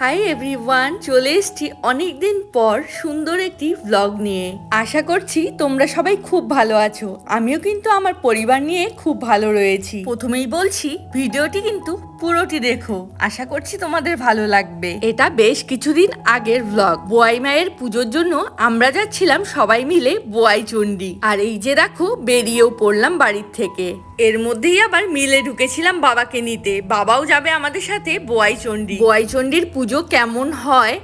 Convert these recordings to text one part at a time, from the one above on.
Hi everyone চলে এসছি অনেকদিন পর সুন্দর একটি ব্লগ নিয়ে। আশা করছি তোমরা সবাই খুব ভালো আছো। আমিও কিন্তু আমার পরিবার নিয়ে খুব ভালো রয়েছি। প্রথমেই বলছি, ভিডিওটি কিন্তু পুরোটি দেখো। আশা করছি তোমাদের ভালো লাগবে। এটা বেশ কিছুদিন আগের ব্লগ বোয়াই মায়ের পুজোর জন্য আমরা যাচ্ছিলাম সবাই মিলে বোয়াই চণ্ডী। আর এই যে দেখো বেরিয়েও পড়লাম বাড়ির থেকে। এর মধ্যেই আবার মিলে ঢুকেছিলাম বাবাকে নিতে। বাবাও যাবে আমাদের সাথে বোয়াই চণ্ডী। বোয়াই চণ্ডীর পুজো কেমন হয়?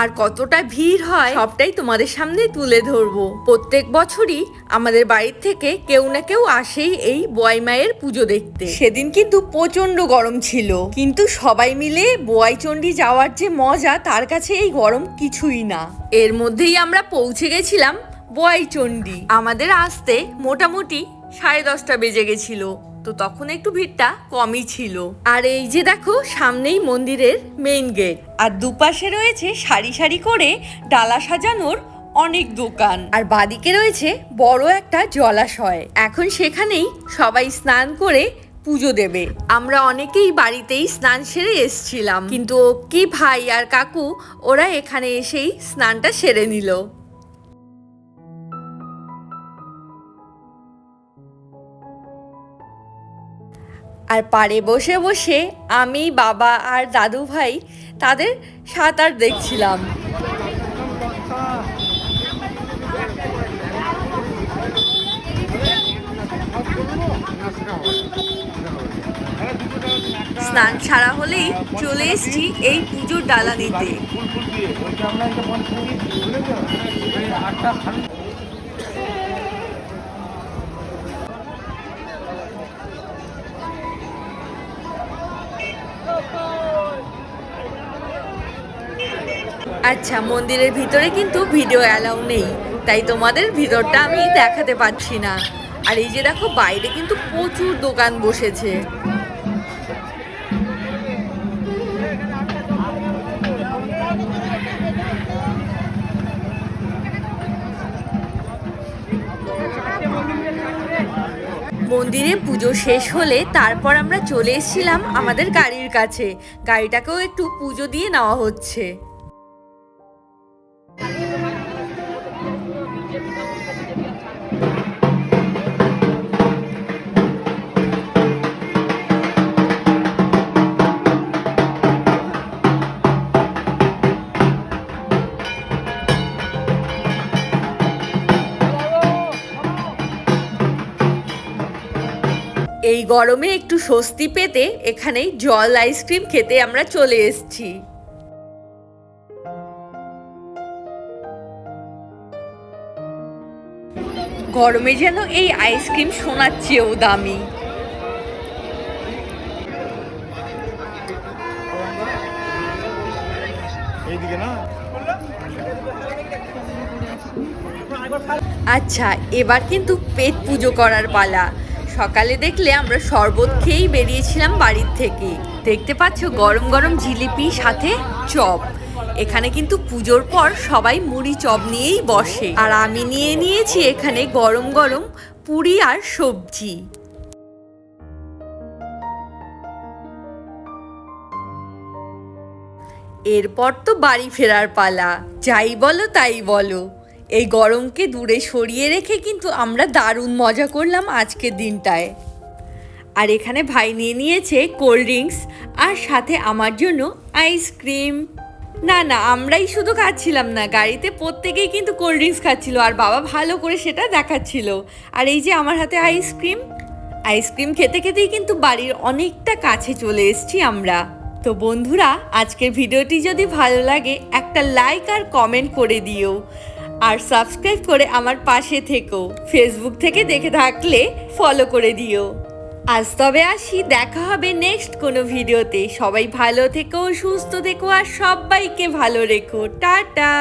আর কতটা ভিড় হয় সবটাই তোমাদের সামনে তুলে ধরবো। প্রত্যেক বছরই আমাদের বাড়ির থেকে কেউ না কেউ আসেই এই বোয়াই মায়ের পুজো দেখতে। সেদিন কিন্তু প্রচণ্ড গরম ছিল কিন্তু সবাই মিলে বোয়াইচণ্ডী যাওয়ার যে মজা তার কাছে এই গরম কিছুই না। এর মধ্যেই আমরা পৌঁছে গেছিলাম বোয়াই চণ্ডী। আমাদের আসতে মোটামুটি সাড়ে দশটা বেজে গেছিল। তো তখন একটু ভিড়টা কমই ছিল। আর এই যে দেখো, সামনেই মন্দিরের মেইন গেট আর দুপাশে রয়েছে সারি সারি করে ডালা সাজানোর অনেক দোকান। আর বাদিকে রয়েছে বড় একটা জলাশয়। এখন সেখানেই সবাই স্নান করে পুজো দেবে। আমরা অনেকেই বাড়িতেই স্নান সেরে এসছিলাম। কিন্তু কি ভাই আর কাকু, ওরা এখানে এসেই স্নানটা সেরে নিল। আর পাড়ে বসে বসে আমি, বাবা আর দাদু ভাই তাদের সাঁতার দেখছিলাম। স্নান ছাড়া হলেই চলে এসছি এই পুজোর ডালা নিতে। আচ্ছা মন্দিরের ভিতরে কিন্তু ভিডিও অ্যালাউ নেই, তাই তোমাদের ভিতরটা আমি দেখাতে পারছি না। আর এই যে দেখো, বাইরে কিন্তু প্রচুর দোকান বসেছে। মন্দিরে পুজো শেষ হলে তারপর আমরা চলে এসেছিলাম আমাদের গাড়ির কাছে। গাড়িটাকেও একটু পুজো দিয়ে নেওয়া হচ্ছে। এই গরমে একটু স্বস্তি পেতে এখানেই জল আইসক্রিম খেতে আমরা চলে এসেছি। গরমে যেন এই আইসক্রিম সোনার চেয়েও দামি। আচ্ছা এবার কিন্তু পেট পুজো করার পালা। সকালে দেখলে আমরা শরবত খেয়েই বেরিয়েছিলাম বাড়ির থেকে। দেখতে পাচ্ছ গরম গরম জিলিপি সাথে চপ। এখানে কিন্তু পুজোর পর সবাই মুড়ি চপ নিয়েই বসে। আর আমি নিয়ে নিয়েছি এখানে গরম গরম পুরি আর সবজি। এরপর তো বাড়ি ফেরার পালা। যাই বলো তাই বলো। এই গরমকে দূরে সরিয়ে রেখে কিন্তু আমরা দারুণ মজা করলাম আজকের দিনটায়। আর এখানে ভাই নিয়ে নিয়েছে কোল্ড ড্রিঙ্কস আর সাথে আমার জন্য আইসক্রিম। না না, আমরাই শুধু খাচ্ছিলাম না। গাড়িতে প্রত্যেকেই কিন্তু কোল্ড ড্রিঙ্কস খাচ্ছিল আর বাবা ভালো করে সেটা দেখাচ্ছিল। আর এই যে আমার হাতে আইসক্রিম আইসক্রিম খেতে খেতেই কিন্তু বাড়ির অনেকটা কাছে চলে এসেছি আমরা। তো বন্ধুরা, আজকের ভিডিওটি যদি ভালো লাগে, একটা লাইক আর কমেন্ট করে দিও। আর সাবস্ক্রাইব করে আমার পাশে থেকো। ফেসবুক থেকে দেখে থাকলে ফলো করে দিও। আজ তবে আসি, দেখা হবে নেক্সট কোনো ভিডিওতে। সবাই ভালো থেকো, সুস্থ থেকো, আর সবাইকে ভালো রেখো। টাটা!